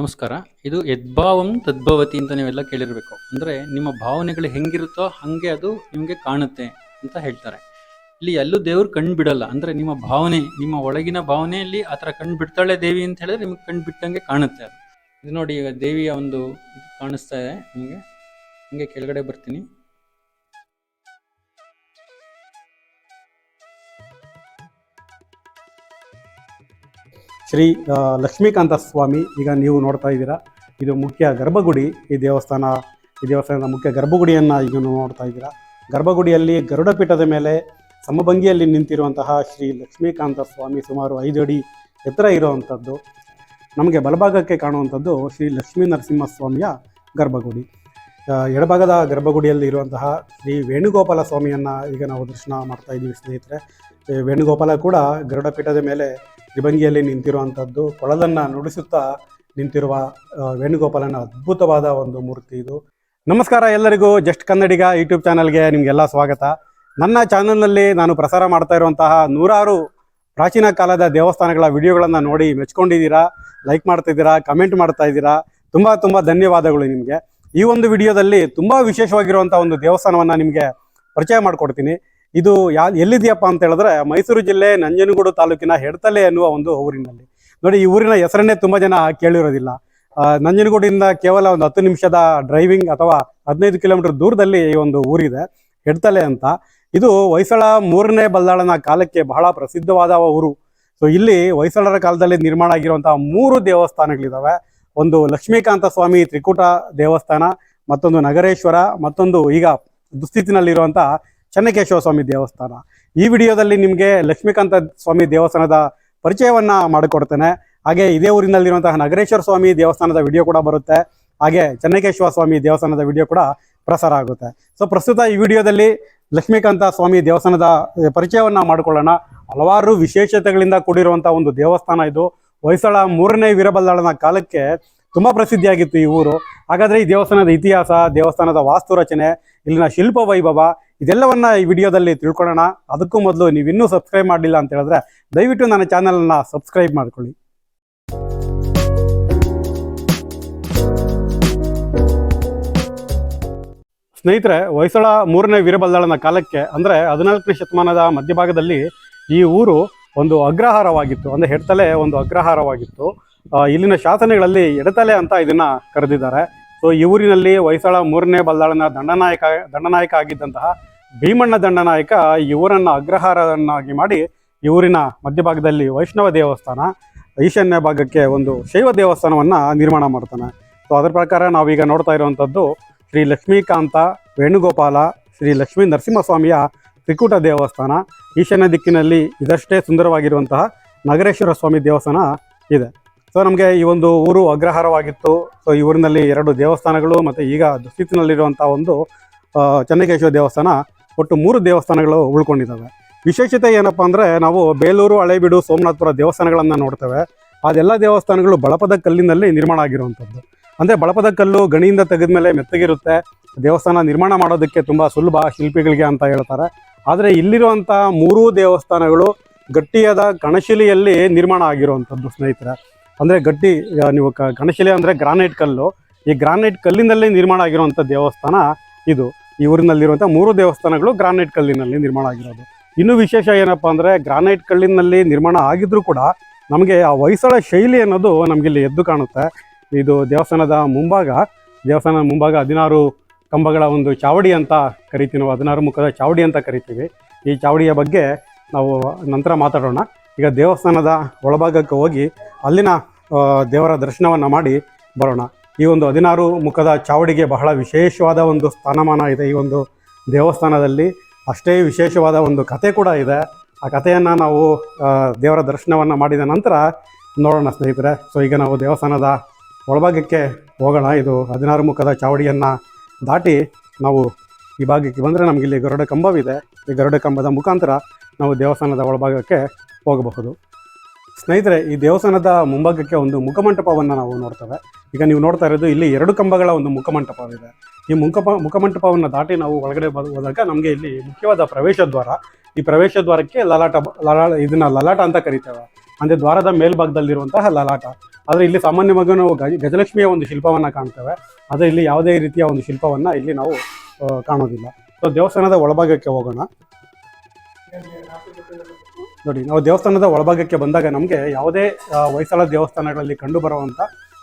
ನಮಸ್ಕಾರ. ಇದು ಯದ್ಭಾವಂ ತದ್ಭವತಿ ಅಂತ ನೀವೆಲ್ಲ ಕೇಳಿರಬೇಕು. ಅಂದರೆ ನಿಮ್ಮ ಭಾವನೆಗಳು ಹೆಂಗಿರುತ್ತೋ ಹಾಗೆ ಅದು ನಿಮಗೆ ಕಾಣುತ್ತೆ ಅಂತ ಹೇಳ್ತಾರೆ. ಇಲ್ಲಿ ಎಲ್ಲೂ ದೇವರು ಕಣ್ಣು ಬಿಡಲ್ಲ. ಅಂದರೆ ನಿಮ್ಮ ಭಾವನೆ, ನಿಮ್ಮ ಒಳಗಿನ ಭಾವನೆಯಲ್ಲಿ ಆ ಥರ ಕಣ್ಣು ಬಿಡ್ತಾಳೆ ದೇವಿ ಅಂತ ಹೇಳಿದ್ರೆ ನಿಮಗೆ ಕಣ್ಣು ಬಿಟ್ಟಂಗೆ ಕಾಣುತ್ತೆ ಅದು. ಇದು ನೋಡಿ ಈಗ ದೇವಿಯ ಒಂದು ಕಾಣಿಸ್ತಾ ಇದೆ ನಿಮಗೆ. ಹಂಗೆ ಕೆಳಗಡೆ ಬರ್ತೀನಿ. ಶ್ರೀ ಲಕ್ಷ್ಮೀಕಾಂತ ಸ್ವಾಮಿ, ಈಗ ನೀವು ನೋಡ್ತಾ ಇದ್ದೀರಾ. ಇದು ಮುಖ್ಯ ಗರ್ಭಗುಡಿ ಈ ದೇವಸ್ಥಾನ, ಈ ದೇವಸ್ಥಾನದ ಮುಖ್ಯ ಗರ್ಭಗುಡಿಯನ್ನು ಈಗ ನೋಡ್ತಾ ಇದ್ದೀರಾ. ಗರ್ಭಗುಡಿಯಲ್ಲಿ ಗರುಡ ಪೀಠದ ಮೇಲೆ ಸಮಭಂಗಿಯಲ್ಲಿ ನಿಂತಿರುವಂತಹ ಶ್ರೀ ಲಕ್ಷ್ಮೀಕಾಂತ ಸ್ವಾಮಿ ಸುಮಾರು ಐದು ಅಡಿ ಎತ್ತರ ಇರುವಂಥದ್ದು. ನಮಗೆ ಬಲಭಾಗಕ್ಕೆ ಕಾಣುವಂಥದ್ದು ಶ್ರೀ ಲಕ್ಷ್ಮೀ ನರಸಿಂಹಸ್ವಾಮಿಯ ಗರ್ಭಗುಡಿ. ಎಡಭಾಗದ ಗರ್ಭಗುಡಿಯಲ್ಲಿ ಇರುವಂತಹ ಶ್ರೀ ವೇಣುಗೋಪಾಲ ಸ್ವಾಮಿಯನ್ನು ಈಗ ನಾವು ದರ್ಶನ ಮಾಡ್ತಾ ಇದ್ದೀವಿ ಸ್ನೇಹಿತರೆ. ವೇಣುಗೋಪಾಲ ಕೂಡ ಗರುಡ ಪೀಠದ ಮೇಲೆ ತ್ರಿಭಂಗಿಯಲ್ಲಿ ನಿಂತಿರುವಂಥದ್ದು, ಕೊಳಲನ್ನು ನುಡಿಸುತ್ತಾ ನಿಂತಿರುವ ವೇಣುಗೋಪಾಲನ ಅದ್ಭುತವಾದ ಒಂದು ಮೂರ್ತಿ ಇದು. ನಮಸ್ಕಾರ ಎಲ್ಲರಿಗೂ, ಜಸ್ಟ್ ಕನ್ನಡಿಗ ಯೂಟ್ಯೂಬ್ ಚಾನಲ್ಗೆ ನಿಮಗೆಲ್ಲ ಸ್ವಾಗತ. ನನ್ನ ಚಾನಲ್ನಲ್ಲಿ ನಾನು ಪ್ರಸಾರ ಮಾಡ್ತಾ ಇರುವಂತಹ ನೂರಾರು ಪ್ರಾಚೀನ ಕಾಲದ ದೇವಸ್ಥಾನಗಳ ವಿಡಿಯೋಗಳನ್ನು ನೋಡಿ ಮೆಚ್ಕೊಂಡಿದ್ದೀರಾ, ಲೈಕ್ ಮಾಡ್ತಿದ್ದೀರಾ, ಕಮೆಂಟ್ ಮಾಡ್ತಾ ಇದ್ದೀರಾ, ತುಂಬ ತುಂಬ ಧನ್ಯವಾದಗಳು ನಿಮಗೆ. ಈ ಒಂದು ವಿಡಿಯೋದಲ್ಲಿ ತುಂಬ ವಿಶೇಷವಾಗಿರುವಂಥ ಒಂದು ದೇವಸ್ಥಾನವನ್ನು ನಿಮಗೆ ಪರಿಚಯ ಮಾಡಿಕೊಡ್ತೀನಿ. ಇದು ಯಾ ಎಲ್ಲಿದೆಯಪ್ಪ ಅಂತ ಹೇಳಿದ್ರೆ ಮೈಸೂರು ಜಿಲ್ಲೆ ನಂಜನಗೂಡು ತಾಲೂಕಿನ ಹೆಡ್ತಲೆ ಎನ್ನುವ ಒಂದು ಊರಿನಲ್ಲಿ. ನೋಡಿ, ಈ ಊರಿನ ಹೆಸರನ್ನೇ ತುಂಬ ಜನ ಕೇಳಿರೋದಿಲ್ಲ. ನಂಜನಗೂಡಿಂದ ಕೇವಲ ಒಂದು ಹತ್ತು ನಿಮಿಷದ ಡ್ರೈವಿಂಗ್ ಅಥವಾ ಹದಿನೈದು ಕಿಲೋಮೀಟರ್ ದೂರದಲ್ಲಿ ಈ ಒಂದು ಊರಿದೆ, ಹೆಡ್ತಲೆ ಅಂತ. ಇದು ಹೊಯ್ಸಳ ಮೂರನೇ ಬಲ್ದಾಳನ ಕಾಲಕ್ಕೆ ಬಹಳ ಪ್ರಸಿದ್ಧವಾದ ಊರು. ಸೊ ಇಲ್ಲಿ ಹೊಯ್ಸಳರ ಕಾಲದಲ್ಲಿ ನಿರ್ಮಾಣ ಆಗಿರುವಂತಹ ಮೂರು ದೇವಸ್ಥಾನಗಳಿದ್ದಾವೆ ಒಂದು ಲಕ್ಷ್ಮೀಕಾಂತ ಸ್ವಾಮಿ ತ್ರಿಕೂಟ ದೇವಸ್ಥಾನ, ಮತ್ತೊಂದು ನಗರೇಶ್ವರ, ಮತ್ತೊಂದು ಈಗ ದುಸ್ಥಿತಿನಲ್ಲಿರುವಂತಹ ಚೆನ್ನಕೇಶವ ಸ್ವಾಮಿ ದೇವಸ್ಥಾನ. ಈ ವಿಡಿಯೋದಲ್ಲಿ ನಿಮಗೆ ಲಕ್ಷ್ಮೀಕಾಂತ ಸ್ವಾಮಿ ದೇವಸ್ಥಾನದ ಪರಿಚಯವನ್ನು ಮಾಡಿಕೊಡ್ತೇನೆ. ಹಾಗೆ ಇದೇ ಊರಿನಲ್ಲಿರುವಂತಹ ನಗರೇಶ್ವರ ಸ್ವಾಮಿ ದೇವಸ್ಥಾನದ ವಿಡಿಯೋ ಕೂಡ ಬರುತ್ತೆ. ಹಾಗೆ ಚೆನ್ನಕೇಶ್ವರ ಸ್ವಾಮಿ ದೇವಸ್ಥಾನದ ವಿಡಿಯೋ ಕೂಡ ಪ್ರಸಾರ ಆಗುತ್ತೆ. ಸೊ ಪ್ರಸ್ತುತ ಈ ವಿಡಿಯೋದಲ್ಲಿ ಲಕ್ಷ್ಮೀಕಾಂತ ಸ್ವಾಮಿ ದೇವಸ್ಥಾನದ ಪರಿಚಯವನ್ನು ಪರಿಚಯವನ್ನ ಮಾಡಿಕೊಳ್ಳೋಣ. ಹಲವಾರು ವಿಶೇಷತೆಗಳಿಂದ ಕೂಡಿರುವಂಥ ಒಂದು ದೇವಸ್ಥಾನ ಇದು. ಹೊಯ್ಸಳ ಮೂರನೇ ವೀರಬಲ್ಲಾಳನ ಕಾಲಕ್ಕೆ ತುಂಬ ಪ್ರಸಿದ್ಧಿಯಾಗಿತ್ತು ಈ ಊರು. ಹಾಗಾದರೆ ಈ ದೇವಸ್ಥಾನದ ಇತಿಹಾಸ, ದೇವಸ್ಥಾನದ ವಾಸ್ತು ರಚನೆ, ಇಲ್ಲಿನ ಶಿಲ್ಪ ವೈಭವ ಇದೆಲ್ಲವನ್ನ ಈ ವಿಡಿಯೋದಲ್ಲಿ ತಿಳ್ಕೊಳ್ಳೋಣ. ಅದಕ್ಕೂ ಮೊದಲು ನೀವು ಇನ್ನೂ ಸಬ್ಸ್ಕ್ರೈಬ್ ಮಾಡಲಿಲ್ಲ ಅಂತ ಹೇಳಿದ್ರೆ ದಯವಿಟ್ಟು ನನ್ನ ಚಾನಲ್ನ ಸಬ್ಸ್ಕ್ರೈಬ್ ಮಾಡ್ಕೊಳ್ಳಿ. ಸ್ನೇಹಿತರೆ, ಹೊಯ್ಸಳ ಮೂರನೇ ವೀರಬಲ್ದಾಳನ ಕಾಲಕ್ಕೆ, ಅಂದರೆ ಹದಿನಾಲ್ಕನೇ ಶತಮಾನದ ಮಧ್ಯಭಾಗದಲ್ಲಿ ಈ ಊರು ಒಂದು ಅಗ್ರಹಾರವಾಗಿತ್ತು. ಅಂದರೆ ಹೆಡ್ತಲೆ ಒಂದು ಅಗ್ರಹಾರವಾಗಿತ್ತು. ಇಲ್ಲಿನ ಶಾಸನಗಳಲ್ಲಿ ಎಡತಲೆ ಅಂತ ಇದನ್ನ ಕರೆದಿದ್ದಾರೆ. ಸೊ ಈ ಊರಿನಲ್ಲಿ ಹೊಯ್ಸಳ ಮೂರನೇ ಬಲ್ದಾಳನ ದಂಡನಾಯಕ ದಂಡನಾಯಕ ಆಗಿದ್ದಂತಹ ಭೀಮಣ್ಣ ದಂಡನಾಯಕ ಈ ಅಗ್ರಹಾರನ್ನಾಗಿ ಮಾಡಿ ಇವರಿನ ಮಧ್ಯಭಾಗದಲ್ಲಿ ವೈಷ್ಣವ ದೇವಸ್ಥಾನ, ಈಶಾನ್ಯ ಭಾಗಕ್ಕೆ ಒಂದು ಶೈವ ದೇವಸ್ಥಾನವನ್ನ ನಿರ್ಮಾಣ ಮಾಡ್ತಾನೆ. ಸೊ ಅದರ ಪ್ರಕಾರ ನಾವೀಗ ನೋಡ್ತಾ ಇರುವಂಥದ್ದು ಶ್ರೀ ಲಕ್ಷ್ಮೀಕಾಂತ ವೇಣುಗೋಪಾಲ, ಶ್ರೀ ಲಕ್ಷ್ಮೀ ನರಸಿಂಹಸ್ವಾಮಿಯ ತ್ರಿಕೂಟ ದೇವಸ್ಥಾನ. ಈಶಾನ್ಯ ದಿಕ್ಕಿನಲ್ಲಿ ಇದಷ್ಟೇ ಸುಂದರವಾಗಿರುವಂತಹ ನಗರೇಶ್ವರ ಸ್ವಾಮಿ ದೇವಸ್ಥಾನ ಇದೆ. ಸೊ ನಮಗೆ ಈ ಒಂದು ಊರು ಅಗ್ರಹಾರವಾಗಿತ್ತು. ಸೊ ಈ ಊರಿನಲ್ಲಿ ಎರಡು ದೇವಸ್ಥಾನಗಳು ಮತ್ತು ಈಗ ದುಸ್ಥಿತಿನಲ್ಲಿರುವಂಥ ಒಂದು ಚೆನ್ನಕೇಶ್ವರ ದೇವಸ್ಥಾನ ಒಟ್ಟು ಮೂರು ದೇವಸ್ಥಾನಗಳು ಉಳ್ಕೊಂಡಿದ್ದಾವೆ. ವಿಶೇಷತೆ ಏನಪ್ಪ ಅಂದರೆ ನಾವು ಬೇಲೂರು, ಹಳೇಬೀಡು, ಸೋಮನಾಥಪುರ ದೇವಸ್ಥಾನಗಳನ್ನು ನೋಡ್ತೇವೆ. ಅದೆಲ್ಲ ದೇವಸ್ಥಾನಗಳು ಬಳಪದ ಕಲ್ಲಿನಲ್ಲಿ ನಿರ್ಮಾಣ ಆಗಿರುವಂಥದ್ದು. ಅಂದರೆ ಬಳಪದ ಕಲ್ಲು ಗಣಿಯಿಂದ ತೆಗೆದ ಮೇಲೆ ಮೆತ್ತಗಿರುತ್ತೆ. ದೇವಸ್ಥಾನ ನಿರ್ಮಾಣ ಮಾಡೋದಕ್ಕೆ ತುಂಬ ಸುಲಭ ಶಿಲ್ಪಿಗಳಿಗೆ ಅಂತ ಹೇಳ್ತಾರೆ. ಆದರೆ ಇಲ್ಲಿರುವಂಥ ಮೂರೂ ದೇವಸ್ಥಾನಗಳು ಗಟ್ಟಿಯಾದ ಕಣಶಿಲೆಯಲ್ಲಿ ನಿರ್ಮಾಣ ಆಗಿರುವಂಥದ್ದು ಸ್ನೇಹಿತರೆ. ಅಂದರೆ ಗಟ್ಟಿ ನೀವು ಕಣಶಿಲೆ ಅಂದರೆ ಗ್ರಾನೈಟ್ ಕಲ್ಲು. ಈ ಗ್ರಾನೈಟ್ ಕಲ್ಲಿನಲ್ಲಿ ನಿರ್ಮಾಣ ಆಗಿರುವಂಥ ದೇವಸ್ಥಾನ ಇದು. ಈ ಊರಿನಲ್ಲಿರುವಂಥ ಮೂರು ದೇವಸ್ಥಾನಗಳು ಗ್ರಾನೈಟ್ ಕಲ್ಲಿನಲ್ಲಿ ನಿರ್ಮಾಣ ಆಗಿರೋದು. ಇನ್ನೂ ವಿಶೇಷ ಏನಪ್ಪ ಅಂದರೆ ಗ್ರಾನೈಟ್ ಕಲ್ಲಿನಲ್ಲಿ ನಿರ್ಮಾಣ ಆಗಿದ್ರೂ ಕೂಡ ನಮಗೆ ಆ ಹೊಯ್ಸಳ ಶೈಲಿ ಅನ್ನೋದು ನಮಗಿಲ್ಲಿ ಎದ್ದು ಕಾಣುತ್ತೆ. ಇದು ದೇವಸ್ಥಾನದ ಮುಂಭಾಗ ದೇವಸ್ಥಾನದ ಮುಂಭಾಗ ಹದಿನಾರು ಕಂಬಗಳ ಒಂದು ಚಾವಡಿ ಅಂತ ಕರಿತೀವಿ ನಾವು, ಹದಿನಾರು ಮುಖದ ಚಾವಡಿ ಅಂತ ಕರಿತೀವಿ. ಈ ಚಾವಡಿಯ ಬಗ್ಗೆ ನಾವು ನಂತರ ಮಾತಾಡೋಣ. ಈಗ ದೇವಸ್ಥಾನದ ಒಳಭಾಗಕ್ಕೆ ಹೋಗಿ ಅಲ್ಲಿನ ದೇವರ ದರ್ಶನವನ್ನು ಮಾಡಿ ಬರೋಣ. ಈ ಒಂದು ಹದಿನಾರು ಮುಖದ ಚಾವಡಿಗೆ ಬಹಳ ವಿಶೇಷವಾದ ಒಂದು ಸ್ಥಾನಮಾನ ಇದೆ ಈ ಒಂದು ದೇವಸ್ಥಾನದಲ್ಲಿ. ಅಷ್ಟೇ ವಿಶೇಷವಾದ ಒಂದು ಕತೆ ಕೂಡ ಇದೆ. ಆ ಕಥೆಯನ್ನು ನಾವು ದೇವರ ದರ್ಶನವನ್ನು ಮಾಡಿದ ನಂತರ ನೋಡೋಣ ಸ್ನೇಹಿತರೆ. ಸೊ ಈಗ ನಾವು ದೇವಸ್ಥಾನದ ಒಳಭಾಗಕ್ಕೆ ಹೋಗೋಣ. ಇದು ಹದಿನಾರು ಮುಖದ ಚಾವಡಿಯನ್ನು ದಾಟಿ ನಾವು ಈ ಭಾಗಕ್ಕೆ ಬಂದರೆ ನಮಗಿಲ್ಲಿ ಗರುಡ ಕಂಬವಿದೆ. ಈ ಗರುಡ ಕಂಬದ ಮುಖಾಂತರ ನಾವು ದೇವಸ್ಥಾನದ ಒಳಭಾಗಕ್ಕೆ ಹೋಗಬಹುದು. ಸ್ನೇಹಿತರೆ, ಈ ದೇವಸ್ಥಾನದ ಮುಂಭಾಗಕ್ಕೆ ಒಂದು ಮುಖಮಂಟಪವನ್ನು ನಾವು ನೋಡ್ತೇವೆ. ಈಗ ನೀವು ನೋಡ್ತಾ ಇರೋದು ಇಲ್ಲಿ ಎರಡು ಕಂಬಗಳ ಒಂದು ಮುಖಮಂಟಪವಿದೆ. ಈ ಮುಖಪ, ಮುಖಮಂಟಪವನ್ನು ದಾಟಿ ನಾವು ಒಳಗಡೆ ಹೋದಾಗ ನಮಗೆ ಇಲ್ಲಿ ಮುಖ್ಯವಾದ ಪ್ರವೇಶ ದ್ವಾರ. ಈ ಪ್ರವೇಶ ದ್ವಾರಕ್ಕೆ ಲಲಾಟ ಲಲಾ ಇದನ್ನ ಲಲಾಟ ಅಂತ ಕರಿತೇವೆ. ಅಂದರೆ ದ್ವಾರದ ಮೇಲ್ಭಾಗದಲ್ಲಿರುವಂತಹ ಲಲಾಟ. ಆದರೆ ಇಲ್ಲಿ ಸಾಮಾನ್ಯವಾಗಿ ನಾವು ಗಜ, ಗಜಲಕ್ಷ್ಮಿಯ ಒಂದು ಶಿಲ್ಪವನ್ನು ಕಾಣ್ತೇವೆ. ಆದರೆ ಇಲ್ಲಿ ಯಾವುದೇ ರೀತಿಯ ಒಂದು ಶಿಲ್ಪವನ್ನು ಇಲ್ಲಿ ನಾವು ಕಾಣೋದಿಲ್ಲ. ಸೊ, ದೇವಸ್ಥಾನದ ಒಳಭಾಗಕ್ಕೆ ಹೋಗೋಣ. ನೋಡಿ, ನಾವು ದೇವಸ್ಥಾನದ ಒಳಭಾಗಕ್ಕೆ ಬಂದಾಗ ನಮಗೆ ಯಾವುದೇ ಹೊಯ್ಸಳ ದೇವಸ್ಥಾನಗಳಲ್ಲಿ ಕಂಡುಬರುವಂಥ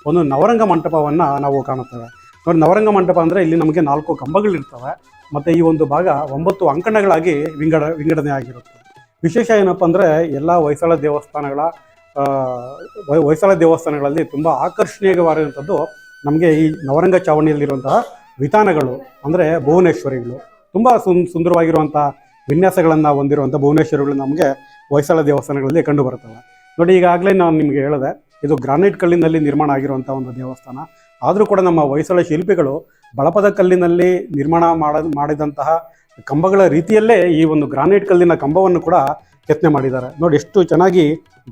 ಒಂದು ನವರಂಗ ಮಂಟಪವನ್ನು ನಾವು ಕಾಣುತ್ತೇವೆ. ನೋಡಿ, ನವರಂಗ ಮಂಟಪ ಅಂದರೆ ಇಲ್ಲಿ ನಮಗೆ ನಾಲ್ಕು ಕಂಬಗಳಿರ್ತವೆ. ಮತ್ತು ಈ ಒಂದು ಭಾಗ ಒಂಬತ್ತು ಅಂಕಣಗಳಾಗಿ ವಿಂಗಡ, ವಿಂಗಡಣೆ ಆಗಿರುತ್ತೆ. ವಿಶೇಷ ಏನಪ್ಪ ಅಂದರೆ ಎಲ್ಲ ಹೊಯ್ಸಳ ದೇವಸ್ಥಾನಗಳ ಹೊಯ್ಸಳ ದೇವಸ್ಥಾನಗಳಲ್ಲಿ ತುಂಬ ಆಕರ್ಷಣೀಯವಾದಂಥದ್ದು ನಮಗೆ ಈ ನವರಂಗ ಚಾವಣಿಯಲ್ಲಿರುವಂತಹ ವಿಧಾನಗಳು ಅಂದರೆ ಭುವನೇಶ್ವರಿಗಳು. ತುಂಬ ಸುಂದರವಾಗಿರುವಂಥ ವಿನ್ಯಾಸಗಳನ್ನು ಹೊಂದಿರುವಂಥ ಭುವನೇಶ್ವರಿಗಳು ನಮಗೆ ಹೊಯ್ಸಳ ದೇವಸ್ಥಾನಗಳಲ್ಲಿ ಕಂಡು ಬರ್ತವೆ ನೋಡಿ, ಈಗಾಗಲೇ ನಾನು ನಿಮಗೆ ಹೇಳಿದೆ, ಇದು ಗ್ರಾನೈಟ್ ಕಲ್ಲಿನಲ್ಲಿ ನಿರ್ಮಾಣ ಆಗಿರುವಂಥ ಒಂದು ದೇವಸ್ಥಾನ. ಆದರೂ ಕೂಡ ನಮ್ಮ ಹೊಯ್ಸಳ ಶಿಲ್ಪಿಗಳು ಬಳಪದ ಕಲ್ಲಿನಲ್ಲಿ ನಿರ್ಮಾಣ ಮಾಡ, ಮಾಡಿದಂತಹ ಕಂಬಗಳ ರೀತಿಯಲ್ಲೇ ಈ ಒಂದು ಗ್ರಾನೈಟ್ ಕಲ್ಲಿನ ಕಂಬವನ್ನು ಕೂಡ ಕೆತ್ತನೆ ಮಾಡಿದ್ದಾರೆ. ನೋಡಿ, ಎಷ್ಟು ಚೆನ್ನಾಗಿ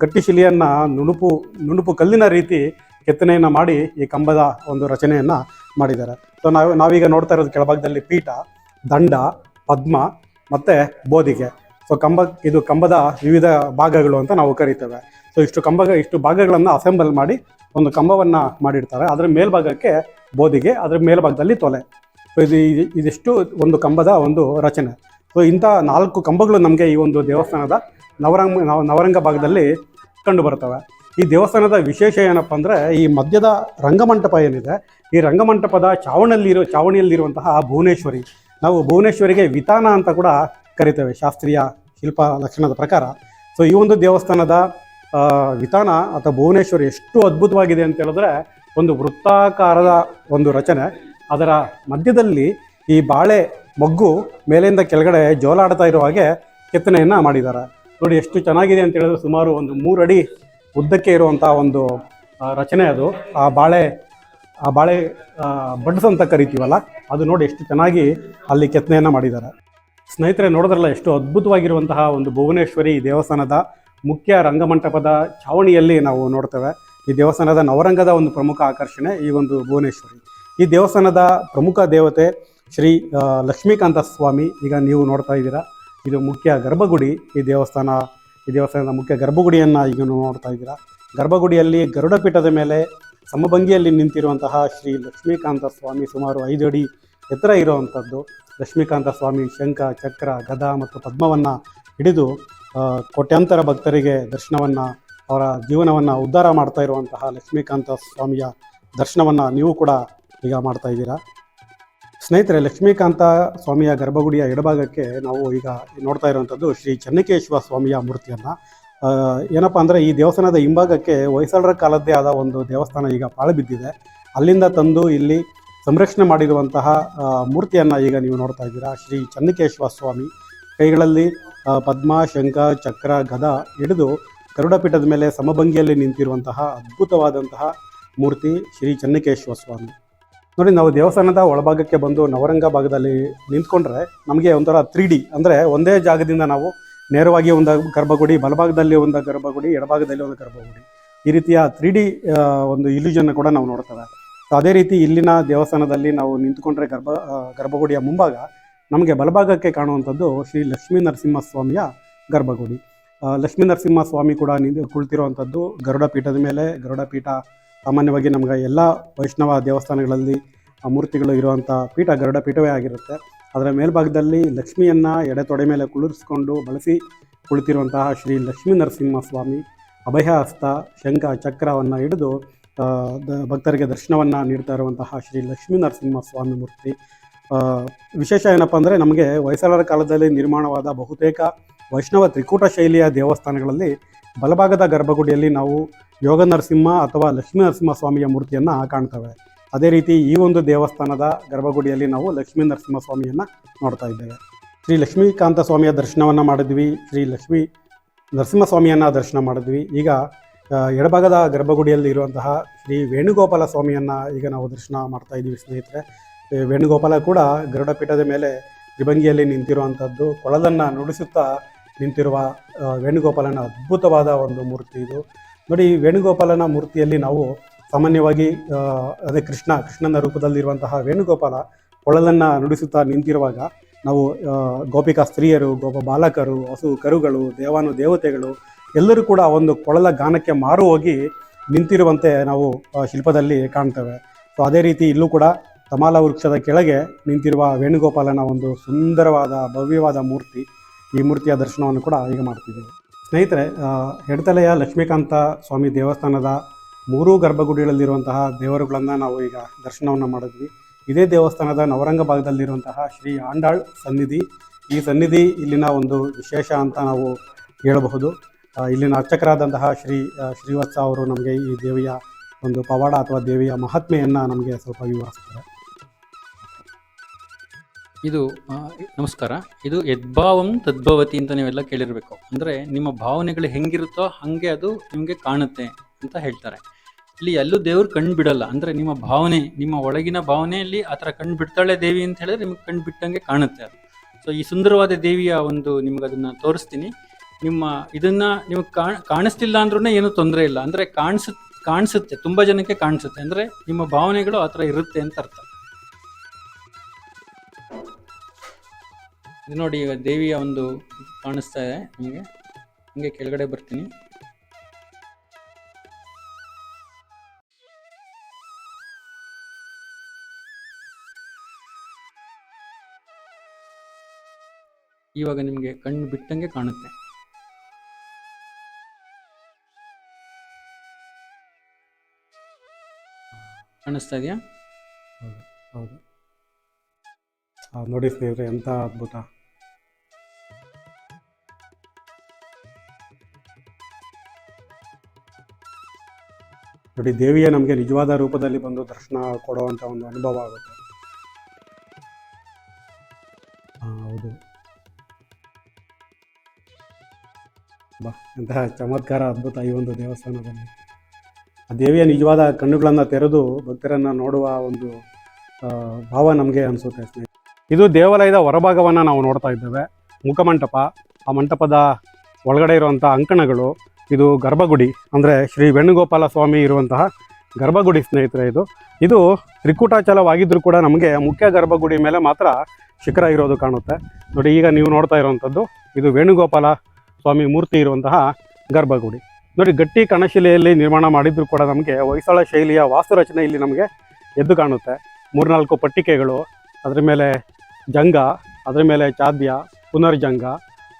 ಗಟ್ಟಿ ಶಿಲೆಯನ್ನು ನುಣುಪು ನುಣುಪು ಕಲ್ಲಿನ ರೀತಿ ಕೆತ್ತನೆಯನ್ನು ಮಾಡಿ ಈ ಕಂಬದ ಒಂದು ರಚನೆಯನ್ನು ಮಾಡಿದ್ದಾರೆ. ಸೊ ನಾವು, ನಾವೀಗ ನೋಡ್ತಾ ಇರೋದು ಕೆಳಭಾಗದಲ್ಲಿ ಪೀಠ, ದಂಡ, ಪದ್ಮ ಮತ್ತು ಬೋಧಿಗೆ. ಸೊ ಕಂಬ, ಇದು ಕಂಬದ ವಿವಿಧ ಭಾಗಗಳು ಅಂತ ನಾವು ಕರಿತೇವೆ. ಸೊ ಇಷ್ಟು ಕಂಬ, ಇಷ್ಟು ಭಾಗಗಳನ್ನು ಅಸೆಂಬಲ್ ಮಾಡಿ ಒಂದು ಕಂಬವನ್ನು ಮಾಡಿರ್ತಾರೆ ಅದರ ಮೇಲ್ಭಾಗಕ್ಕೆ ಬೋದಿಗೆ, ಅದರ ಮೇಲ್ಭಾಗದಲ್ಲಿ ತೊಲೆ. ಸೊ ಇದು, ಇದು- ಇದಿಷ್ಟು ಒಂದು ಕಂಬದ ಒಂದು ರಚನೆ. ಸೊ ಇಂಥ ನಾಲ್ಕು ಕಂಬಗಳು ನಮಗೆ ಈ ಒಂದು ದೇವಸ್ಥಾನದ ನವರಂಗ, ನವ, ನವರಂಗ ಭಾಗದಲ್ಲಿ ಕಂಡು ಬರ್ತವೆ. ಈ ದೇವಸ್ಥಾನದ ವಿಶೇಷ ಏನಪ್ಪ ಅಂದರೆ, ಈ ಮಧ್ಯದ ರಂಗಮಂಟಪ ಏನಿದೆ, ಈ ರಂಗಮಂಟಪದ ಚಾವಣಿಯಲ್ಲಿರೋ, ಚಾವಣಿಯಲ್ಲಿರುವಂತಹ ಭುವನೇಶ್ವರಿ. ನಾವು ಭುವನೇಶ್ವರಿಗೆ ವಿತಾನ ಅಂತ ಕೂಡ ಕರಿತೇವೆ, ಶಾಸ್ತ್ರೀಯ ಶಿಲ್ಪ ಲಕ್ಷಣದ ಪ್ರಕಾರ. ಸೊ ಈ ಒಂದು ದೇವಸ್ಥಾನದ ವಿತಾನ ಅಥವಾ ಭುವನೇಶ್ವರಿ ಎಷ್ಟು ಅದ್ಭುತವಾಗಿದೆ ಅಂತ ಹೇಳಿದ್ರೆ, ಒಂದು ವೃತ್ತಾಕಾರದ ಒಂದು ರಚನೆ. ಅದರ ಮಧ್ಯದಲ್ಲಿ ಈ ಬಾಳೆ ಮೊಗ್ಗು ಮೇಲಿಂದ ಕೆಳಗಡೆ ಜೋಲಾಡ್ತಾ ಇರೋ ಹಾಗೆ ಕೆತ್ತನೆಯನ್ನು ಮಾಡಿದ್ದಾರೆ. ನೋಡಿ, ಎಷ್ಟು ಚೆನ್ನಾಗಿದೆ ಅಂತ ಹೇಳಿದ್ರೆ ಸುಮಾರು ಒಂದು ಮೂರು ಅಡಿ ಉದ್ದಕ್ಕೆ ಇರುವಂಥ ಒಂದು ರಚನೆ ಅದು. ಆ ಬಾಳೆ ಆ ಬಾಳೆ ಬಡ್ಸ್ ಅಂತ ಕರಿತೀವಲ್ಲ, ಅದು ನೋಡಿ ಎಷ್ಟು ಚೆನ್ನಾಗಿ ಅಲ್ಲಿ ಕೆತ್ತನೆಯನ್ನು ಮಾಡಿದ್ದಾರೆ. ಸ್ನೇಹಿತರೆ, ನೋಡಿದ್ರಲ್ಲ ಎಷ್ಟು ಅದ್ಭುತವಾಗಿರುವಂತಹ ಒಂದು ಭುವನೇಶ್ವರಿ ದೇವಸ್ಥಾನದ ಮುಖ್ಯ ರಂಗಮಂಟಪದ ಛಾವಣಿಯಲ್ಲಿ ನಾವು ನೋಡ್ತೇವೆ. ಈ ದೇವಸ್ಥಾನದ ನವರಂಗದ ಒಂದು ಪ್ರಮುಖ ಆಕರ್ಷಣೆ ಈ ಒಂದು ಭುವನೇಶ್ವರಿ. ಈ ದೇವಸ್ಥಾನದ ಪ್ರಮುಖ ದೇವತೆ ಶ್ರೀ ಲಕ್ಷ್ಮೀಕಾಂತ ಸ್ವಾಮಿ ಈಗ ನೀವು ನೋಡ್ತಾ ಇದ್ದೀರಾ. ಇದು ಮುಖ್ಯ ಗರ್ಭಗುಡಿ ಈ ದೇವಸ್ಥಾನ, ಈ ದೇವಸ್ಥಾನದ ಮುಖ್ಯ ಗರ್ಭಗುಡಿಯನ್ನು ಈಗ ನೋಡ್ತಾ ಇದ್ದೀರಾ. ಗರ್ಭಗುಡಿಯಲ್ಲಿ ಗರುಡ ಪೀಠದ ಮೇಲೆ ಸಮಭಂಗಿಯಲ್ಲಿ ನಿಂತಿರುವಂತಹ ಶ್ರೀ ಲಕ್ಷ್ಮೀಕಾಂತ ಸ್ವಾಮಿ ಸುಮಾರು ಐದು ಅಡಿ ಎತ್ತರ ಇರುವಂಥದ್ದು. ಲಕ್ಷ್ಮೀಕಾಂತ ಸ್ವಾಮಿ, ಶಂಖ, ಚಕ್ರ, ಗದ ಮತ್ತು ಪದ್ಮವನ್ನು ಹಿಡಿದು ಕೋಟ್ಯಾಂತರ ಭಕ್ತರಿಗೆ ದರ್ಶನವನ್ನು, ಅವರ ಜೀವನವನ್ನು ಉದ್ಧಾರ ಮಾಡ್ತಾ ಇರುವಂತಹ ಲಕ್ಷ್ಮೀಕಾಂತ ಸ್ವಾಮಿಯ ದರ್ಶನವನ್ನು ನೀವು ಕೂಡ ಈಗ ಮಾಡ್ತಾ ಇದ್ದೀರಾ. ಸ್ನೇಹಿತರೆ, ಲಕ್ಷ್ಮೀಕಾಂತ ಸ್ವಾಮಿಯ ಗರ್ಭಗುಡಿಯ ಎಡಭಾಗಕ್ಕೆ ನಾವು ಈಗ ನೋಡ್ತಾ ಇರುವಂಥದ್ದು ಶ್ರೀ ಚನ್ನಕೇಶ್ವರ ಸ್ವಾಮಿಯ ಮೂರ್ತಿಯನ್ನು. ಏನಪ್ಪ ಅಂದರೆ ಈ ದೇವಸ್ಥಾನದ ಹಿಂಭಾಗಕ್ಕೆ ಹೊಯ್ಸಳರ ಕಾಲದ್ದೇ ಆದ ಒಂದು ದೇವಸ್ಥಾನ ಈಗ ಪಾಳು ಬಿದ್ದಿದೆ. ಅಲ್ಲಿಂದ ತಂದು ಇಲ್ಲಿ ಸಂರಕ್ಷಣೆ ಮಾಡಿರುವಂತಹ ಮೂರ್ತಿಯನ್ನು ಈಗ ನೀವು ನೋಡ್ತಾ ಇದ್ದೀರಾ. ಶ್ರೀ ಚನ್ನಕೇಶ್ವರ ಸ್ವಾಮಿ ಕೈಗಳಲ್ಲಿ ಪದ್ಮ, ಶಂಖ, ಚಕ್ರ, ಗದ ಹಿಡಿದು ಗರುಡ ಪೀಠದ ಮೇಲೆ ಸಮಭಂಗಿಯಲ್ಲಿ ನಿಂತಿರುವಂತಹ ಅದ್ಭುತವಾದಂತಹ ಮೂರ್ತಿ ಶ್ರೀ ಚನ್ನಕೇಶ್ವರ ಸ್ವಾಮಿ. ನೋಡಿ, ನಾವು ದೇವಸ್ಥಾನದ ಒಳಭಾಗಕ್ಕೆ ಬಂದು ನವರಂಗ ಭಾಗದಲ್ಲಿ ನಿಂತ್ಕೊಂಡ್ರೆ ನಮಗೆ ಒಂಥರ ತ್ರೀ ಡಿ ಅಂದರೆ ಒಂದೇ ಜಾಗದಿಂದ ನಾವು ನೇರವಾಗಿ ಒಂದು ಗರ್ಭಗುಡಿ, ಬಲಭಾಗದಲ್ಲಿ ಒಂದು ಗರ್ಭಗುಡಿ, ಎಡಭಾಗದಲ್ಲಿ ಒಂದು ಗರ್ಭಗುಡಿ. ಈ ರೀತಿಯ ತ್ರೀ ಒಂದು ಇಲ್ಯೂಷನ್ ಕೂಡ ನಾವು ನೋಡ್ತೇವೆ. ಅದೇ ರೀತಿ ಇಲ್ಲಿನ ದೇವಸ್ಥಾನದಲ್ಲಿ ನಾವು ನಿಂತುಕೊಂಡ್ರೆ ಗರ್ಭ ಗರ್ಭಗುಡಿಯ ಮುಂಭಾಗ ನಮಗೆ ಬಲಭಾಗಕ್ಕೆ ಕಾಣುವಂಥದ್ದು ಶ್ರೀ ಲಕ್ಷ್ಮೀ ನರಸಿಂಹ ಸ್ವಾಮಿಯ ಗರ್ಭಗುಡಿ ಲಕ್ಷ್ಮೀ ನರಸಿಂಹ ಸ್ವಾಮಿ ಕೂಡ ನಿಂತು ಕುಳಿತಿರುವಂಥದ್ದು ಗರುಡ ಪೀಠದ ಮೇಲೆ. ಗರುಡ ಪೀಠ ಸಾಮಾನ್ಯವಾಗಿ ನಮಗೆ ಎಲ್ಲ ವೈಷ್ಣವ ದೇವಸ್ಥಾನಗಳಲ್ಲಿ ಮೂರ್ತಿಗಳು ಇರುವಂಥ ಪೀಠ ಗರುಡ ಪೀಠವೇ ಆಗಿರುತ್ತೆ. ಅದರ ಮೇಲ್ಭಾಗದಲ್ಲಿ ಲಕ್ಷ್ಮಿಯನ್ನು ಎಡೆತೊಡೆ ಮೇಲೆ ಕುಳಿರಿಸಿಕೊಂಡು ಬಳಸಿ ಕುಳಿತಿರುವಂತಹ ಶ್ರೀ ಲಕ್ಷ್ಮೀ ನರಸಿಂಹ ಸ್ವಾಮಿ ಅಭಯ ಹಸ್ತ ಶಂಖ ಚಕ್ರವನ್ನು ಹಿಡಿದು ಭಕ್ತರಿಗೆ ದರ್ಶನವನ್ನು ನೀಡ್ತಾ ಇರುವಂತಹ ಶ್ರೀ ಲಕ್ಷ್ಮೀ ನರಸಿಂಹ ಸ್ವಾಮಿ ಮೂರ್ತಿ. ವಿಶೇಷ ಏನಪ್ಪ ಅಂದರೆ ನಮಗೆ ಹೊಯ್ಸಳರ ಕಾಲದಲ್ಲಿ ನಿರ್ಮಾಣವಾದ ಬಹುತೇಕ ವೈಷ್ಣವ ತ್ರಿಕೂಟ ಶೈಲಿಯ ದೇವಸ್ಥಾನಗಳಲ್ಲಿ ಬಲಭಾಗದ ಗರ್ಭಗುಡಿಯಲ್ಲಿ ನಾವು ಯೋಗ ನರಸಿಂಹ ಅಥವಾ ಲಕ್ಷ್ಮೀ ನರಸಿಂಹ ಸ್ವಾಮಿಯ ಮೂರ್ತಿಯನ್ನು ಕಾಣ್ತೇವೆ. ಅದೇ ರೀತಿ ಈ ಒಂದು ದೇವಸ್ಥಾನದ ಗರ್ಭಗುಡಿಯಲ್ಲಿ ನಾವು ಲಕ್ಷ್ಮೀ ನರಸಿಂಹ ಸ್ವಾಮಿಯನ್ನು ನೋಡ್ತಾ ಇದ್ದೇವೆ. ಶ್ರೀ ಲಕ್ಷ್ಮೀಕಾಂತ ಸ್ವಾಮಿಯ ದರ್ಶನವನ್ನು ಮಾಡಿದ್ವಿ, ಶ್ರೀ ಲಕ್ಷ್ಮೀ ನರಸಿಂಹಸ್ವಾಮಿಯನ್ನು ದರ್ಶನ ಮಾಡಿದ್ವಿ. ಈಗ ಎಡಭಾಗದ ಗರ್ಭಗುಡಿಯಲ್ಲಿ ಇರುವಂತಹ ಶ್ರೀ ವೇಣುಗೋಪಾಲ ಸ್ವಾಮಿಯನ್ನು ಈಗ ನಾವು ದರ್ಶನ ಮಾಡ್ತಾ ಇದ್ದೀವಿ ಸ್ನೇಹಿತರೆ. ವೇಣುಗೋಪಾಲ ಕೂಡ ಗರುಡ ಮೇಲೆ ತ್ರಿಭಂಗಿಯಲ್ಲಿ ನಿಂತಿರುವಂಥದ್ದು. ಕೊಳಲನ್ನು ನುಡಿಸುತ್ತಾ ನಿಂತಿರುವ ವೇಣುಗೋಪಾಲನ ಅದ್ಭುತವಾದ ಒಂದು ಮೂರ್ತಿ ಇದು. ನೋಡಿ ವೇಣುಗೋಪಾಲನ ಮೂರ್ತಿಯಲ್ಲಿ ನಾವು ಸಾಮಾನ್ಯವಾಗಿ ಅದೇ ಕೃಷ್ಣ, ಕೃಷ್ಣನ ರೂಪದಲ್ಲಿರುವಂತಹ ವೇಣುಗೋಪಾಲ ಕೊಳಲನ್ನು ನುಡಿಸುತ್ತಾ ನಿಂತಿರುವಾಗ ನಾವು ಗೋಪಿಕಾ ಸ್ತ್ರೀಯರು, ಗೋಪ ಬಾಲಕರು, ಹಸು ಕರುಗಳು, ದೇವಾನು ದೇವತೆಗಳು ಎಲ್ಲರೂ ಕೂಡ ಒಂದು ಕೊಳಲ ಗಾನಕ್ಕೆ ಮಾರು ಹೋಗಿ ನಿಂತಿರುವಂತೆ ನಾವು ಶಿಲ್ಪದಲ್ಲಿ ಕಾಣ್ತೇವೆ. ಸೊ ಅದೇ ರೀತಿ ಇಲ್ಲೂ ಕೂಡ ತಮಾಲ ವೃಕ್ಷದ ಕೆಳಗೆ ನಿಂತಿರುವ ವೇಣುಗೋಪಾಲನ ಒಂದು ಸುಂದರವಾದ, ಭವ್ಯವಾದ ಮೂರ್ತಿ, ಈ ಮೂರ್ತಿಯ ದರ್ಶನವನ್ನು ಕೂಡ ಈಗ ಮಾಡ್ತಿದ್ದೀವಿ. ಸ್ನೇಹಿತರೆ ಹೆಡ್ತಲೆಯ ಲಕ್ಷ್ಮೀಕಾಂತ ಸ್ವಾಮಿ ದೇವಸ್ಥಾನದ ಮೂರೂ ಗರ್ಭಗುಡಿಗಳಲ್ಲಿರುವಂತಹ ದೇವರುಗಳನ್ನು ನಾವು ಈಗ ದರ್ಶನವನ್ನು ಮಾಡಿದ್ವಿ. ಇದೇ ದೇವಸ್ಥಾನದ ನವರಂಗ ಭಾಗದಲ್ಲಿರುವಂತಹ ಶ್ರೀ ಆಂಡಾಳ್ ಸನ್ನಿಧಿ. ಈ ಸನ್ನಿಧಿ ಇಲ್ಲಿನ ಒಂದು ವಿಶೇಷ ಅಂತ ನಾವು ಹೇಳಬಹುದು. ಇಲ್ಲಿನ ಅರ್ಚಕರಾದಂತಹ ಶ್ರೀ ಶ್ರೀವತ್ಸ ಅವರು ನಮಗೆ ಈ ದೇವಿಯ ಒಂದು ಪವಾಡ ಅಥವಾ ದೇವಿಯ ಮಹಾತ್ಮೆಯನ್ನು ನಮಗೆ ಸ್ವಲ್ಪ ವಿವರಿಸ್ತಾರೆ. ಇದು ನಮಸ್ಕಾರ. ಇದು ಯದ್ಭಾವಂ ತದ್ಭವತಿ ಅಂತ ನೀವೆಲ್ಲ ಕೇಳಿರಬೇಕು. ಅಂದರೆ ನಿಮ್ಮ ಭಾವನೆಗಳು ಹೆಂಗಿರುತ್ತೋ ಹಾಗೆ ಅದು ನಿಮಗೆ ಕಾಣುತ್ತೆ ಅಂತ ಹೇಳ್ತಾರೆ. ಇಲ್ಲಿ ಎಲ್ಲೂ ದೇವ್ರು ಕಣ್ಣು ಬಿಡಲ್ಲ. ಅಂದರೆ ನಿಮ್ಮ ಭಾವನೆ, ನಿಮ್ಮ ಒಳಗಿನ ಭಾವನೆಯಲ್ಲಿ ಆ ಥರ ಕಣ್ಣು ಬಿಡ್ತಾಳೆ ದೇವಿ ಅಂತ ಹೇಳಿದ್ರೆ ನಿಮಗೆ ಕಣ್ಣು ಬಿಟ್ಟಂಗೆ ಕಾಣುತ್ತೆ ಅದು. ಸೊ ಈ ಸುಂದರವಾದ ದೇವಿಯ ಒಂದು ನಿಮ್ಗೆ ಅದನ್ನು ತೋರಿಸ್ತೀನಿ. ನಿಮ್ಮ ಇದನ್ನ ನಿಮಗೆ ಕಾಣಿಸ್ತಿಲ್ಲ ಅಂದ್ರೂ ಏನು ತೊಂದರೆ ಇಲ್ಲ. ಅಂದ್ರೆ ಕಾಣಿಸ್, ಕಾಣಿಸುತ್ತೆ. ತುಂಬಾ ಜನಕ್ಕೆ ಕಾಣಿಸುತ್ತೆ. ಅಂದ್ರೆ ನಿಮ್ಮ ಭಾವನೆಗಳು ಆ ಥರ ಇರುತ್ತೆ ಅಂತ ಅರ್ಥ. ಇದು ನೋಡಿ, ಈಗ ದೇವಿಯ ಒಂದು ಕಾಣಿಸ್ತಾ ಇದೆ ನಿಮಗೆ. ಹಿಂಗೆ ಕೆಳಗಡೆ ಬರ್ತೀನಿ. ಇವಾಗ ನಿಮಗೆ ಕಣ್ಣು ಬಿಟ್ಟಂಗೆ ಕಾಣುತ್ತೆ. ಕಾಣಿಸ್ತಾ ಇದೆಯಾ? ಹೌದು ಹೌದು. ನೋಡಿ ಸ್ನೇಹಿತರೆ ಎಂಥ ಅದ್ಭುತ. ನೋಡಿ, ದೇವಿಯ ನಮಗೆ ನಿಜವಾದ ರೂಪದಲ್ಲಿ ಬಂದು ದರ್ಶನ ಕೊಡುವಂಥ ಒಂದು ಅನುಭವ ಆಗುತ್ತೆ. ಹೌದು. ಬಾ, ಎಂತಹ ಚಮತ್ಕಾರ ಅದ್ಭುತ ಈ ಒಂದು ದೇವಸ್ಥಾನದಲ್ಲಿ. ದೇವಿಯ ನಿಜವಾದ ಕಣ್ಣುಗಳನ್ನು ತೆರೆದು ಭಕ್ತರನ್ನು ನೋಡುವ ಒಂದು ಭಾವ ನಮಗೆ ಅನಿಸುತ್ತೆ ಇದು ದೇವಾಲಯದ ಹೊರಭಾಗವನ್ನು ನಾವು ನೋಡ್ತಾ ಇದ್ದೇವೆ. ಮುಖಮಂಟಪ ಆ ಮಂಟಪದ ಒಳಗಡೆ ಇರುವಂಥ ಅಂಕಣಗಳು, ಇದು ಗರ್ಭಗುಡಿ, ಅಂದರೆ ಶ್ರೀ ವೇಣುಗೋಪಾಲ ಸ್ವಾಮಿ ಇರುವಂತಹ ಗರ್ಭಗುಡಿ ಸ್ನೇಹಿತರೆ ಇದು. ಇದು ತ್ರಿಕೂಟಾಚಲವಾಗಿದ್ದರೂ ಕೂಡ ನಮಗೆ ಮುಖ್ಯ ಗರ್ಭಗುಡಿ ಮೇಲೆ ಮಾತ್ರ ಶಿಖರ ಇರೋದು ಕಾಣುತ್ತೆ. ನೋಡಿ, ಈಗ ನೀವು ನೋಡ್ತಾ ಇರುವಂಥದ್ದು, ಇದು ವೇಣುಗೋಪಾಲ ಸ್ವಾಮಿ ಮೂರ್ತಿ ಇರುವಂತಹ ಗರ್ಭಗುಡಿ. ನೋಡಿ, ಗಟ್ಟಿ ಕಣಶಿಲೆಯಲ್ಲಿ ನಿರ್ಮಾಣ ಮಾಡಿದ್ರು ಕೂಡ ನಮಗೆ ಹೊಯ್ಸಳ ಶೈಲಿಯ ವಾಸ್ತುರಚನೆ ಇಲ್ಲಿ ನಮಗೆ ಎದ್ದು ಕಾಣುತ್ತೆ. ಮೂರ್ನಾಲ್ಕು ಪಟ್ಟಿಕೆಗಳು, ಅದರ ಮೇಲೆ ಜಂಗ, ಅದರ ಮೇಲೆ ಚಾದ್ಯ, ಪುನರ್ಜಂಗ,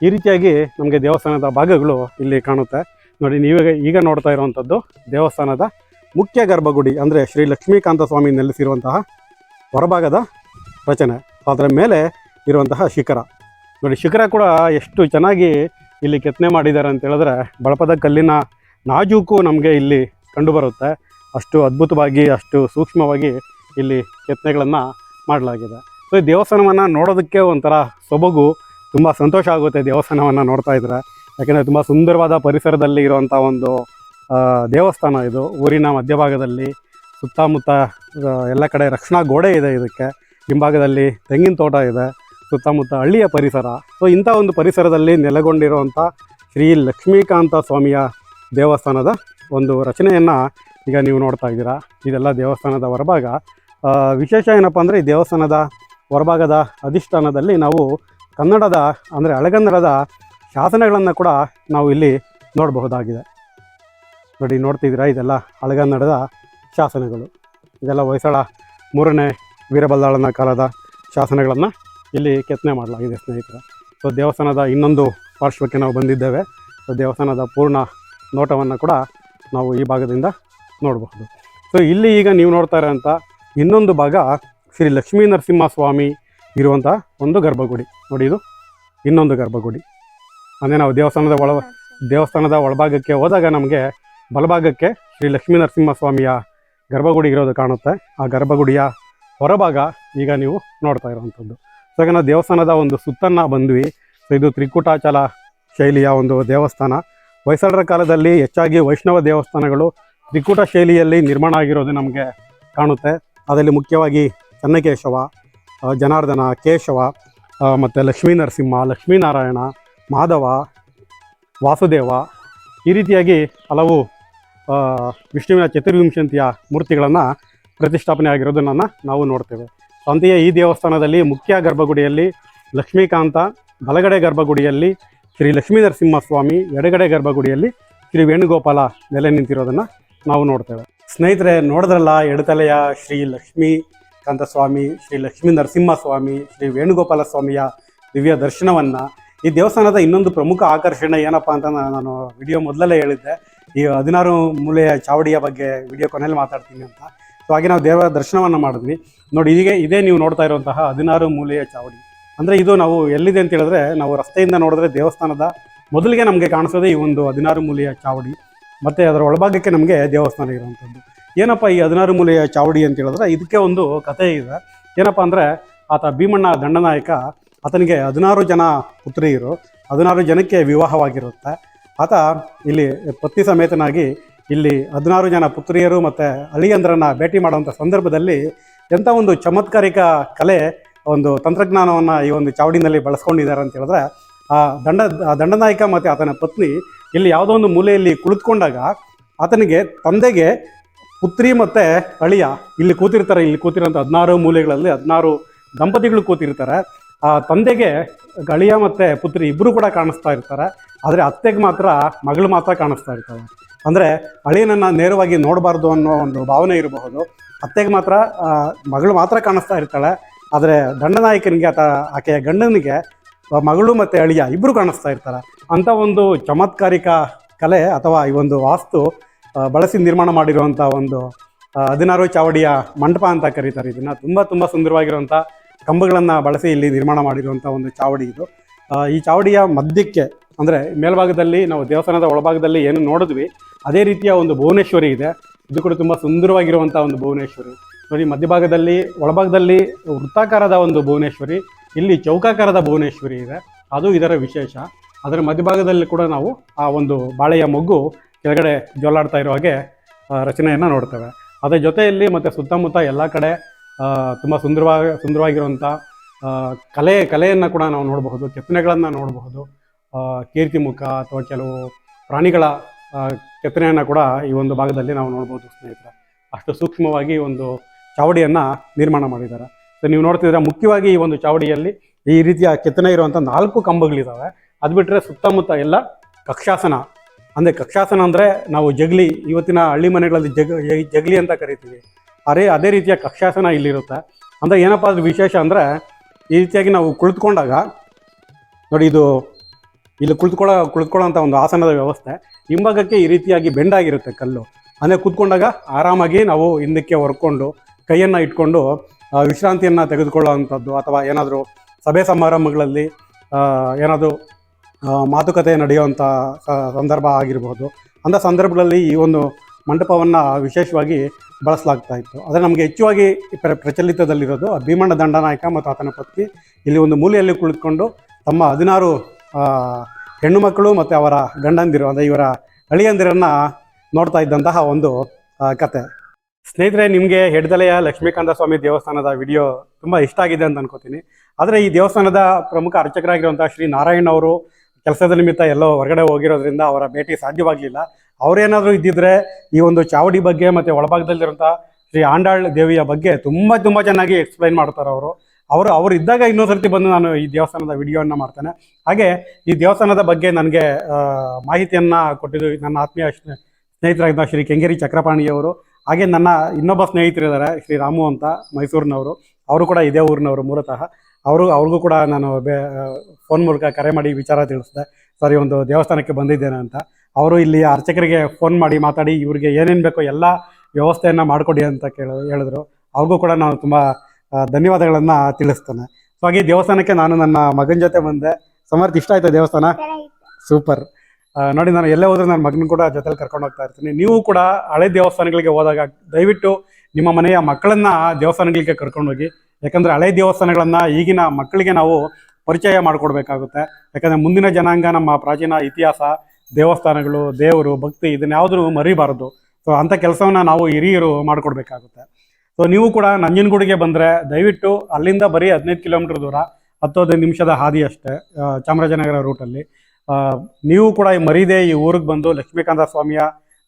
ಈ ರೀತಿಯಾಗಿ ನಮಗೆ ದೇವಸ್ಥಾನದ ಭಾಗಗಳು ಇಲ್ಲಿ ಕಾಣುತ್ತೆ. ನೋಡಿ, ನೀವೀಗ ಈಗ ನೋಡ್ತಾ ಇರುವಂಥದ್ದು ದೇವಸ್ಥಾನದ ಮುಖ್ಯ ಗರ್ಭಗುಡಿ, ಅಂದರೆ ಶ್ರೀ ಲಕ್ಷ್ಮೀಕಾಂತ ಸ್ವಾಮಿ ನೆಲೆಸಿರುವಂತಹ ಹೊರಭಾಗದ ರಚನೆ. ಅದರ ಮೇಲೆ ಇರುವಂತಹ ಶಿಖರ. ನೋಡಿ, ಶಿಖರ ಕೂಡ ಎಷ್ಟು ಚೆನ್ನಾಗಿ ಇಲ್ಲಿ ಕೆತ್ತನೆ ಮಾಡಿದ್ದಾರೆ ಅಂತ ಹೇಳಿದ್ರೆ ಬಳಪದ ಕಲ್ಲಿನ ನಾಜೂಕು ನಮಗೆ ಇಲ್ಲಿ ಕಂಡುಬರುತ್ತೆ. ಅಷ್ಟು ಅದ್ಭುತವಾಗಿ, ಅಷ್ಟು ಸೂಕ್ಷ್ಮವಾಗಿ ಇಲ್ಲಿ ಕೆತ್ತನೆಗಳನ್ನು ಮಾಡಲಾಗಿದೆ. ಸೊ ಈ ದೇವಸ್ಥಾನವನ್ನು ನೋಡೋದಕ್ಕೆ ಒಂಥರ ಸೊಬಗು, ತುಂಬ ಸಂತೋಷ ಆಗುತ್ತೆ ದೇವಸ್ಥಾನವನ್ನು ನೋಡ್ತಾ ಇದ್ರೆ. ಯಾಕೆಂದರೆ ತುಂಬ ಸುಂದರವಾದ ಪರಿಸರದಲ್ಲಿ ಇರುವಂಥ ಒಂದು ದೇವಸ್ಥಾನ ಇದು. ಊರಿನ ಮಧ್ಯಭಾಗದಲ್ಲಿ ಸುತ್ತಮುತ್ತ ಎಲ್ಲ ಕಡೆ ರಕ್ಷಣಾ ಗೋಡೆ ಇದೆ ಇದಕ್ಕೆ. ಹಿಂಭಾಗದಲ್ಲಿ ತೆಂಗಿನ ತೋಟ ಇದೆ. ಸುತ್ತಮುತ್ತ ಹಳ್ಳಿಯ ಪರಿಸರ. ಸೊ ಇಂಥ ಒಂದು ಪರಿಸರದಲ್ಲಿ ನೆಲೆಗೊಂಡಿರುವಂಥ ಶ್ರೀ ಲಕ್ಷ್ಮೀಕಾಂತ ಸ್ವಾಮಿಯ ದೇವಸ್ಥಾನದ ಒಂದು ರಚನೆಯನ್ನು ಈಗ ನೀವು ನೋಡ್ತಾ ಇದ್ದೀರಾ. ಇದೆಲ್ಲ ದೇವಸ್ಥಾನದ ಹೊರಭಾಗ. ವಿಶೇಷ ಏನಪ್ಪ ಅಂದರೆ ಈ ದೇವಸ್ಥಾನದ ಹೊರಭಾಗದ ಅಧಿಷ್ಠಾನದಲ್ಲಿ ನಾವು ಕನ್ನಡದ ಅಂದರೆ ಹಳೆಗನ್ನಡದ ಶಾಸನಗಳನ್ನು ಕೂಡ ನಾವು ಇಲ್ಲಿ ನೋಡಬಹುದಾಗಿದೆ. ನೋಡಿ ನೋಡ್ತಿದ್ದೀರಾ ಇದೆಲ್ಲ ಹಳೆಗನ್ನಡದ ಶಾಸನಗಳು. ಇದೆಲ್ಲ ಹೊಯ್ಸಳ ಮೂರನೇ ವೀರಬಲ್ಲಾಳನ ಕಾಲದ ಶಾಸನಗಳನ್ನು ಇಲ್ಲಿ ಕೆತ್ತನೆ ಮಾಡಲಾಗಿದೆ ಸ್ನೇಹಿತರೆ. ಸೊ, ದೇವಸ್ಥಾನದ ಇನ್ನೊಂದು ಪಾರ್ಶ್ವಕ್ಕೆ ನಾವು ಬಂದಿದ್ದೇವೆ. ಸೊ, ದೇವಸ್ಥಾನದ ಪೂರ್ಣ ನೋಟವನ್ನು ಕೂಡ ನಾವು ಈ ಭಾಗದಿಂದ ನೋಡಬಹುದು. ಸೊ, ಇಲ್ಲಿ ಈಗ ನೀವು ನೋಡ್ತಾ ಇರೋಂಥ ಇನ್ನೊಂದು ಭಾಗ ಶ್ರೀ ಲಕ್ಷ್ಮೀ ನರಸಿಂಹ ಸ್ವಾಮಿ ಇರುವಂಥ ಒಂದು ಗರ್ಭಗುಡಿ. ನೋಡಿ, ಇದು ಇನ್ನೊಂದು ಗರ್ಭಗುಡಿ. ಅಂದರೆ ನಾವು ದೇವಸ್ಥಾನದ ಒಳ, ದೇವಸ್ಥಾನದ ಒಳಭಾಗಕ್ಕೆ ಹೋದಾಗ ನಮಗೆ ಬಲಭಾಗಕ್ಕೆ ಶ್ರೀ ಲಕ್ಷ್ಮೀ ನರಸಿಂಹ ಸ್ವಾಮಿಯ ಗರ್ಭಗುಡಿ ಇರೋದು ಕಾಣುತ್ತೆ. ಆ ಗರ್ಭಗುಡಿಯ ಹೊರಭಾಗ ಈಗ ನೀವು ನೋಡ್ತಾ ಇರುವಂಥದ್ದು. ಈಗ ನಾವು ದೇವಸ್ಥಾನದ ಒಂದು ಸುತ್ತನ್ನು ಬಂದ್ವಿ. ಇದು ತ್ರಿಕೂಟಾಚಲ ಶೈಲಿಯ ಒಂದು ದೇವಸ್ಥಾನ. ಹೊಯ್ಸಳರ ಕಾಲದಲ್ಲಿ ಹೆಚ್ಚಾಗಿ ವೈಷ್ಣವ ದೇವಸ್ಥಾನಗಳು ತ್ರಿಕೂಟ ಶೈಲಿಯಲ್ಲಿ ನಿರ್ಮಾಣ ಆಗಿರೋದು ನಮಗೆ ಕಾಣುತ್ತೆ. ಅದರಲ್ಲಿ ಮುಖ್ಯವಾಗಿ ಚನ್ನಕೇಶವ ಜನಾರ್ದನ, ಕೇಶವ ಮತ್ತು ಲಕ್ಷ್ಮೀ ನರಸಿಂಹ ಲಕ್ಷ್ಮೀನಾರಾಯಣ ಮಾಧವ, ವಾಸುದೇವ ಈ ರೀತಿಯಾಗಿ ಹಲವು ವಿಷ್ಣುವಿನ ಚತುರ್ವಿಂಶಂತಿಯ ಮೂರ್ತಿಗಳನ್ನು ಪ್ರತಿಷ್ಠಾಪನೆ ಆಗಿರೋದನ್ನು ನಾವು ನೋಡ್ತೇವೆ. ಅಂತೆಯೇ ಈ ದೇವಸ್ಥಾನದಲ್ಲಿ ಮುಖ್ಯ ಗರ್ಭಗುಡಿಯಲ್ಲಿ ಲಕ್ಷ್ಮೀಕಾಂತ, ಬಲಗಡೆ ಗರ್ಭಗುಡಿಯಲ್ಲಿ ಶ್ರೀ ಲಕ್ಷ್ಮೀ ನರಸಿಂಹಸ್ವಾಮಿ ಎಡಗಡೆ ಗರ್ಭಗುಡಿಯಲ್ಲಿ ಶ್ರೀ ವೇಣುಗೋಪಾಲ ನೆಲೆ ನಿಂತಿರೋದನ್ನು ನಾವು ನೋಡ್ತೇವೆ. ಸ್ನೇಹಿತರೆ, ನೋಡಿದ್ರಲ್ಲ, ಎಡತಲೆಯ ಶ್ರೀ ಲಕ್ಷ್ಮೀ ಕಾಂತಸ್ವಾಮಿ, ಶ್ರೀ ಲಕ್ಷ್ಮೀ ನರಸಿಂಹಸ್ವಾಮಿ, ಶ್ರೀ ವೇಣುಗೋಪಾಲ ಸ್ವಾಮಿಯ ದಿವ್ಯ ದರ್ಶನವನ್ನು ಈ ದೇವಸ್ಥಾನದ ಇನ್ನೊಂದು ಪ್ರಮುಖ ಆಕರ್ಷಣೆ ಏನಪ್ಪ ಅಂತ ನಾನು ವಿಡಿಯೋ ಮೊದಲಲ್ಲೇ ಹೇಳಿದ್ದೆ. ಈ ಹದಿನಾರು ಮೂಲೆಯ ಚಾವಡಿಯ ಬಗ್ಗೆ ವಿಡಿಯೋ ಕೊನೆಯಲ್ಲಿ ಮಾತಾಡ್ತೀನಿ ಅಂತ. ಸೊ ಹಾಗೆ ನಾವು ದೇವರ ದರ್ಶನವನ್ನು ಮಾಡಿದ್ವಿ. ನೋಡಿ, ಹೀಗೆ ಇದೇ ನೀವು ನೋಡ್ತಾ ಇರುವಂತಹ ಹದಿನಾರು ಮೂಲೆಯ ಚಾವಡಿ. ಅಂದರೆ ಇದು ನಾವು ಎಲ್ಲಿದೆ ಅಂತ ಹೇಳಿದ್ರೆ, ನಾವು ರಸ್ತೆಯಿಂದ ನೋಡಿದ್ರೆ ದೇವಸ್ಥಾನದ ಮೊದಲಿಗೆ ನಮಗೆ ಕಾಣಿಸೋದೇ ಈ ಒಂದು ಹದಿನಾರು ಮೂಲೆಯ ಚಾವಡಿ. ಮತ್ತು ಅದರ ಒಳಭಾಗಕ್ಕೆ ನಮಗೆ ದೇವಸ್ಥಾನ ಇರುವಂಥದ್ದು ಏನಪ್ಪ ಈ ಹದಿನಾರು ಮೂಲೆಯ ಚಾವಡಿ ಅಂತ ಹೇಳಿದ್ರೆ, ಇದಕ್ಕೆ ಒಂದು ಕಥೆ ಇದೆ. ಏನಪ್ಪ ಅಂದರೆ, ಆತ ಭೀಮಣ್ಣ ದಂಡನಾಯಕ, ಆತನಿಗೆ ಹದಿನಾರು ಜನ ಪುತ್ರಿಯರು. ಹದಿನಾರು ಜನಕ್ಕೆ ವಿವಾಹವಾಗಿರುತ್ತೆ. ಆತ ಇಲ್ಲಿ ಪತ್ನಿ ಸಮೇತನಾಗಿ ಇಲ್ಲಿ ಹದಿನಾರು ಜನ ಪುತ್ರಿಯರು ಮತ್ತು ಅಳಿಯಂದ್ರನ್ನ ಭೇಟಿ ಮಾಡುವಂಥ ಸಂದರ್ಭದಲ್ಲಿ ಎಂಥ ಒಂದು ಚಮತ್ಕಾರಿಕ ಕಲೆ, ಒಂದು ತಂತ್ರಜ್ಞಾನವನ್ನು ಈ ಒಂದು ಚಾವಡಿನಲ್ಲಿ ಬಳಸ್ಕೊಂಡಿದ್ದಾರೆ ಅಂತ ಹೇಳಿದ್ರೆ, ಆ ದಂಡ ದಂಡನಾಯಕ ಮತ್ತು ಆತನ ಪತ್ನಿ ಇಲ್ಲಿ ಯಾವುದೋ ಒಂದು ಮೂಲೆಯಲ್ಲಿ ಕುಳಿತುಕೊಂಡಾಗ ಆತನಿಗೆ ತಂದೆಗೆ ಪುತ್ರಿ ಮತ್ತು ಅಳಿಯ ಇಲ್ಲಿ ಕೂತಿರ್ತಾರೆ, ಇಲ್ಲಿ ಕೂತಿರೋಂಥ ಹದಿನಾರು ಮೂಲೆಗಳಲ್ಲಿ ಹದಿನಾರು ದಂಪತಿಗಳು ಕೂತಿರ್ತಾರೆ. ಆ ತಂದೆಗೆ ಅಳಿಯ ಮತ್ತು ಪುತ್ರಿ ಇಬ್ಬರು ಕೂಡ ಕಾಣಿಸ್ತಾ ಇರ್ತಾರೆ. ಆದರೆ ಅತ್ತೆಗೆ ಮಾತ್ರ ಮಗಳು ಮಾತ್ರ ಕಾಣಿಸ್ತಾ ಇರ್ತಾವೆ ಅಂದರೆ ಅಳಿಯನನ್ನು ನೇರವಾಗಿ ನೋಡಬಾರ್ದು ಅನ್ನೋ ಒಂದು ಭಾವನೆ ಇರಬಹುದು. ಅತ್ತೆಗೆ ಮಾತ್ರ ಮಗಳು ಮಾತ್ರ ಕಾಣಿಸ್ತಾ ಇರ್ತಾಳೆ. ಆದರೆ ದಂಡನಾಯಕನಿಗೆ ಅಥವಾ ಆಕೆಯ ಗಂಡನಿಗೆ ಮಗಳು ಮತ್ತು ಅಳಿಯ ಇಬ್ಬರು ಕಾಣಿಸ್ತಾ ಇರ್ತಾರೆ. ಅಂಥ ಒಂದು ಚಮತ್ಕಾರಿಕ ಕಲೆ ಅಥವಾ ಈ ಒಂದು ವಾಸ್ತು ಬಳಸಿ ನಿರ್ಮಾಣ ಮಾಡಿರುವಂಥ ಒಂದು ಹದಿನಾರು ಚಾವಡಿಯ ಮಂಟಪ ಅಂತ ಕರೀತಾರೆ. ಇದನ್ನು ತುಂಬ ತುಂಬ ಸುಂದರವಾಗಿರುವಂಥ ಕಂಬಗಳನ್ನು ಬಳಸಿ ಇಲ್ಲಿ ನಿರ್ಮಾಣ ಮಾಡಿರುವಂಥ ಒಂದು ಚಾವಡಿ ಇದು. ಈ ಚಾವಡಿಯ ಮಧ್ಯಕ್ಕೆ ಅಂದರೆ ಮೇಲ್ಭಾಗದಲ್ಲಿ ನಾವು ದೇವಸ್ಥಾನದ ಒಳಭಾಗದಲ್ಲಿ ಏನು ನೋಡಿದ್ವಿ, ಅದೇ ರೀತಿಯ ಒಂದು ಭುವನೇಶ್ವರಿ ಇದೆ. ಇದು ಕೂಡ ತುಂಬ ಸುಂದರವಾಗಿರುವಂಥ ಒಂದು ಭುವನೇಶ್ವರಿ. ನೋಡಿ, ಮಧ್ಯಭಾಗದಲ್ಲಿ, ಒಳಭಾಗದಲ್ಲಿ ವೃತ್ತಾಕಾರದ ಒಂದು ಭುವನೇಶ್ವರಿ, ಇಲ್ಲಿ ಚೌಕಾಕಾರದ ಭುವನೇಶ್ವರಿ ಇದೆ. ಅದು ಇದರ ವಿಶೇಷ. ಅದರ ಮಧ್ಯಭಾಗದಲ್ಲಿ ಕೂಡ ನಾವು ಆ ಒಂದು ಬಾಳೆಯ ಮೊಗ್ಗು ಕೆಳಗಡೆ ಜೋಲಾಡ್ತಾ ಇರೋ ಹಾಗೆ ರಚನೆಯನ್ನು ನೋಡ್ತೇವೆ. ಅದರ ಜೊತೆಯಲ್ಲಿ ಮತ್ತು ಸುತ್ತಮುತ್ತ ಎಲ್ಲ ಕಡೆ ತುಂಬ ಸುಂದರವಾಗಿ ಸುಂದರವಾಗಿರುವಂಥ ಕಲೆ, ಕಲೆಯನ್ನು ಕೂಡ ನಾವು ನೋಡಬಹುದು, ಕೆತ್ತನೆಗಳನ್ನು ನೋಡಬಹುದು. ಕೀರ್ತಿಮುಖ ಅಥವಾ ಕೆಲವು ಪ್ರಾಣಿಗಳ ಕೆತ್ತನೆಯನ್ನು ಕೂಡ ಈ ಒಂದು ಭಾಗದಲ್ಲಿ ನಾವು ನೋಡ್ಬೋದು ಸ್ನೇಹಿತರೆ. ಅಷ್ಟು ಸೂಕ್ಷ್ಮವಾಗಿ ಒಂದು ಚಾವಡಿಯನ್ನು ನಿರ್ಮಾಣ ಮಾಡಿದ್ದಾರೆ. ಸೊ ನೀವು ನೋಡ್ತಿದ್ರೆ ಮುಖ್ಯವಾಗಿ ಈ ಒಂದು ಚಾವಡಿಯಲ್ಲಿ ಈ ರೀತಿಯ ಕೆತ್ತನೆ ಇರುವಂಥ ನಾಲ್ಕು ಕಂಬಗಳಿದ್ದಾವೆ ಅದು ಬಿಟ್ಟರೆ ಸುತ್ತಮುತ್ತ ಎಲ್ಲ ಕಕ್ಷಾಸನ. ಅಂದರೆ ಕಕ್ಷಾಸನ ಅಂದರೆ ನಾವು ಜಗಲಿ, ಇವತ್ತಿನ ಹಳ್ಳಿ ಮನೆಗಳಲ್ಲಿ ಜಗ ಜಗಲಿ ಅಂತ ಕರಿತೀವಿ. ಅದೇ ಅದೇ ರೀತಿಯ ಕಕ್ಷಾಸನ ಇಲ್ಲಿರುತ್ತೆ. ಅಂದರೆ ಏನಪ್ಪ ಅದು ವಿಶೇಷ ಅಂದರೆ ಈ ರೀತಿಯಾಗಿ ನಾವು ಕುಳಿತುಕೊಂಡಾಗ ನೋಡಿ ಇದು ಇಲ್ಲಿ ಕುಳಿತುಕೊಳ್ಳೋ ಕುಳಿತುಕೊಳ್ಳೋಂಥ ಒಂದು ಆಸನದ ವ್ಯವಸ್ಥೆ. ಹಿಂಭಾಗಕ್ಕೆ ಈ ರೀತಿಯಾಗಿ ಬೆಂಡಾಗಿರುತ್ತೆ ಕಲ್ಲು. ಅಂದರೆ ಕೂತ್ಕೊಂಡಾಗ ಆರಾಮಾಗಿ ನಾವು ಹಿಂದಕ್ಕೆ ಹೊರ್ಕೊಂಡು, ಕೈಯನ್ನು ಇಟ್ಕೊಂಡು ವಿಶ್ರಾಂತಿಯನ್ನು ವಿಶ್ರಾಂತಿಯನ್ನು ತೆಗೆದುಕೊಳ್ಳುವಂಥದ್ದು ಅಥವಾ ಏನಾದರೂ ಸಭೆ ಸಮಾರಂಭಗಳಲ್ಲಿ ಏನಾದರೂ ಮಾತುಕತೆ ನಡೆಯುವಂಥ ಸಂದರ್ಭ ಆಗಿರ್ಬೋದು. ಅಂಥ ಸಂದರ್ಭಗಳಲ್ಲಿ ಈ ಒಂದು ಮಂಟಪವನ್ನು ವಿಶೇಷವಾಗಿ ಬಳಸಲಾಗ್ತಾ ಇತ್ತು. ಆದರೆ ನಮಗೆ ಹೆಚ್ಚುವಾಗಿ ಪ್ರ, ಪ್ರಚಲಿತದಲ್ಲಿರೋದು ಭೀಮಣ್ಣ ದಂಡನಾಯಕ ಮತ್ತು ಆತನ ಪತ್ನಿ ಇಲ್ಲಿ ಒಂದು ಮೂಲೆಯಲ್ಲಿ ಕುಳಿತುಕೊಂಡು ತಮ್ಮ ಹದಿನಾರು ಹೆಣ್ಣು ಮಕ್ಕಳು ಮತ್ತು ಅವರ ಗಂಡಂದಿರು, ಅಂದರೆ ಇವರ ಅಳಿಯಂದಿರನ್ನು ನೋಡ್ತಾ ಇದ್ದಂತಹ ಒಂದು ಕತೆ. ಸ್ನೇಹಿತರೆ, ನಿಮಗೆ ಹೆಡ್ದಲೆಯ ಲಕ್ಷ್ಮೀಕಾಂತ ಸ್ವಾಮಿ ದೇವಸ್ಥಾನದ ವಿಡಿಯೋ ತುಂಬ ಇಷ್ಟ ಆಗಿದೆ ಅಂತ ಅನ್ಕೋತೀನಿ. ಆದರೆ ಈ ದೇವಸ್ಥಾನದ ಪ್ರಮುಖ ಅರ್ಚಕರಾಗಿರುವಂಥ ಶ್ರೀ ನಾರಾಯಣ್ ಅವರು ಕೆಲಸದ ನಿಮಿತ್ತ ಎಲ್ಲೋ ಹೊರಗಡೆ ಹೋಗಿರೋದ್ರಿಂದ ಅವರ ಭೇಟಿ ಸಾಧ್ಯವಾಗಲಿಲ್ಲ. ಅವರೇನಾದರೂ ಇದ್ದಿದ್ರೆ ಈ ಒಂದು ಚಾವಡಿ ಬಗ್ಗೆ ಮತ್ತು ಒಳಭಾಗದಲ್ಲಿರುವಂಥ ಶ್ರೀ ಆಂಡಾಳ್ ದೇವಿಯ ಬಗ್ಗೆ ತುಂಬ ತುಂಬ ಚೆನ್ನಾಗಿ ಎಕ್ಸ್ಪ್ಲೈನ್ ಮಾಡ್ತಾರೆ ಅವರು ಅವರು ಅವರು ಇದ್ದಾಗ ಇನ್ನೊಂದು ಸರ್ತಿ ಬಂದು ನಾನು ಈ ದೇವಸ್ಥಾನದ ವಿಡಿಯೋವನ್ನು ಮಾಡ್ತೇನೆ. ಹಾಗೆ ಈ ದೇವಸ್ಥಾನದ ಬಗ್ಗೆ ನನಗೆ ಮಾಹಿತಿಯನ್ನು ಕೊಟ್ಟಿದ್ದು ನನ್ನ ಆತ್ಮೀಯ ಸ್ನೇ- ಸ್ನೇಹಿತರಾಗಿದ್ದ ಶ್ರೀ ಕೆಂಗೇರಿ ಚಕ್ರಪಾಣಿಯವರು. ಹಾಗೆ ನನ್ನ ಇನ್ನೊಬ್ಬ ಸ್ನೇಹಿತರಿದ್ದಾರೆ, ಶ್ರೀ ರಾಮು ಅಂತ ಮೈಸೂರಿನವರು. ಅವರು ಕೂಡ ಇದೇ ಊರಿನವರು ಮೂಲತಃ. ಅವರು, ಅವ್ರಿಗೂ ಕೂಡ ನಾನು ಬೇ ಫೋನ್ ಮೂಲಕ ಕರೆ ಮಾಡಿ ವಿಚಾರ ತಿಳಿಸಿದೆ. ಸರ್, ಒಂದು ದೇವಸ್ಥಾನಕ್ಕೆ ಬಂದಿದ್ದೇನೆ ಅಂತ. ಅವರು ಇಲ್ಲಿ ಅರ್ಚಕರಿಗೆ ಫೋನ್ ಮಾಡಿ ಮಾತಾಡಿ, ಇವ್ರಿಗೆ ಏನೇನು ಬೇಕೋ ಎಲ್ಲ ವ್ಯವಸ್ಥೆಯನ್ನು ಮಾಡಿಕೊಡಿ ಅಂತ ಕೇಳ, ಹೇಳಿದ್ರು. ಅವ್ರಿಗೂ ಕೂಡ ನಾನು ತುಂಬ ಧನ್ಯವಾದಗಳನ್ನು ತಿಳಿಸ್ತಾನೆ. ಸೊ ಹಾಗೆ ದೇವಸ್ಥಾನಕ್ಕೆ ನಾನು ನನ್ನ ಮಗನ ಜೊತೆ ಬಂದೆ. ಸಮರ್ಥ ಇಷ್ಟ ಆಯ್ತಾ ದೇವಸ್ಥಾನ? ಸೂಪರ್. ನೋಡಿ ನಾನು ಎಲ್ಲೇ ಹೋದ್ರೆ ನನ್ನ ಮಗನ ಕೂಡ ಜೊತೆಲಿ ಕರ್ಕೊಂಡು ಹೋಗ್ತಾ ಇರ್ತೀನಿ. ನೀವು ಕೂಡ ಹಳೆ ದೇವಸ್ಥಾನಗಳಿಗೆ ಹೋದಾಗ ದಯವಿಟ್ಟು ನಿಮ್ಮ ಮನೆಯ ಮಕ್ಕಳನ್ನ ದೇವಸ್ಥಾನಗಳಿಗೆ ಕರ್ಕೊಂಡು ಹೋಗಿ. ಯಾಕಂದ್ರೆ ಹಳೆ ದೇವಸ್ಥಾನಗಳನ್ನ ಈಗಿನ ಮಕ್ಕಳಿಗೆ ನಾವು ಪರಿಚಯ ಮಾಡಿಕೊಡ್ಬೇಕಾಗುತ್ತೆ. ಯಾಕಂದ್ರೆ ಮುಂದಿನ ಜನಾಂಗ ನಮ್ಮ ಪ್ರಾಚೀನ ಇತಿಹಾಸ ದೇವಸ್ಥಾನಗಳು ದೇವರು ಭಕ್ತಿ ಇದನ್ನ ಯಾವ್ದು ಮರಿಬಾರದು. ಸೊ ಅಂಥ ಕೆಲಸವನ್ನ ನಾವು ಹಿರಿಯರು ಮಾಡಿಕೊಡ್ಬೇಕಾಗುತ್ತೆ. ಸೊ ನೀವು ಕೂಡ ನಂಜನಗೂಡಿಗೆ ಬಂದರೆ ದಯವಿಟ್ಟು ಅಲ್ಲಿಂದ ಬರೀ ಹದಿನೈದು ಕಿಲೋಮೀಟರ್ ದೂರ ಹತ್ತು ಹದಿನೈದು ನಿಮಿಷದ ಹಾದಿ ಅಷ್ಟೇ ಚಾಮರಾಜನಗರ ರೂಟಲ್ಲಿ ನೀವು ಕೂಡ ಈ ಮರೀದೆ ಈ ಊರಿಗೆ ಬಂದು ಲಕ್ಷ್ಮೀಕಾಂತ ಸ್ವಾಮಿಯ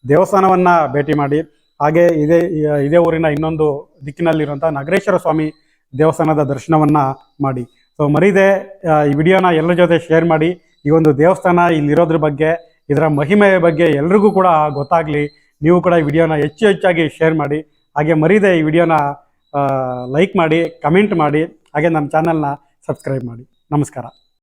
ದೇವಸ್ಥಾನವನ್ನು ಭೇಟಿ ಮಾಡಿ, ಹಾಗೆ ಇದೇ ಇದೇ ಊರಿನ ಇನ್ನೊಂದು ದಿಕ್ಕಿನಲ್ಲಿರುವಂಥ ನಗರೇಶ್ವರ ಸ್ವಾಮಿ ದೇವಸ್ಥಾನದ ದರ್ಶನವನ್ನು ಮಾಡಿ. ಸೊ ಮರೀದೆ ಈ ವಿಡಿಯೋನ ಎಲ್ಲರ ಜೊತೆ ಶೇರ್ ಮಾಡಿ, ಈ ಒಂದು ದೇವಸ್ಥಾನ ಇಲ್ಲಿರೋದ್ರ ಬಗ್ಗೆ, ಇದರ ಮಹಿಮೆಯ ಬಗ್ಗೆ ಎಲ್ರಿಗೂ ಕೂಡ ಗೊತ್ತಾಗಲಿ, ನೀವು ಕೂಡ ಈ ವಿಡಿಯೋನ ಹೆಚ್ಚು ಹೆಚ್ಚಾಗಿ ಶೇರ್ ಮಾಡಿ ಹಾಗೆ ಮರೀದೆ ಈ ವಿಡಿಯೋನ ಲೈಕ್ ಮಾಡಿ ಕಮೆಂಟ್ ಮಾಡಿ ಹಾಗೆ ನಮ್ಮ ಚಾನಲ್ನ ಸಬ್ಸ್ಕ್ರೈಬ್ ಮಾಡಿ. ನಮಸ್ಕಾರ.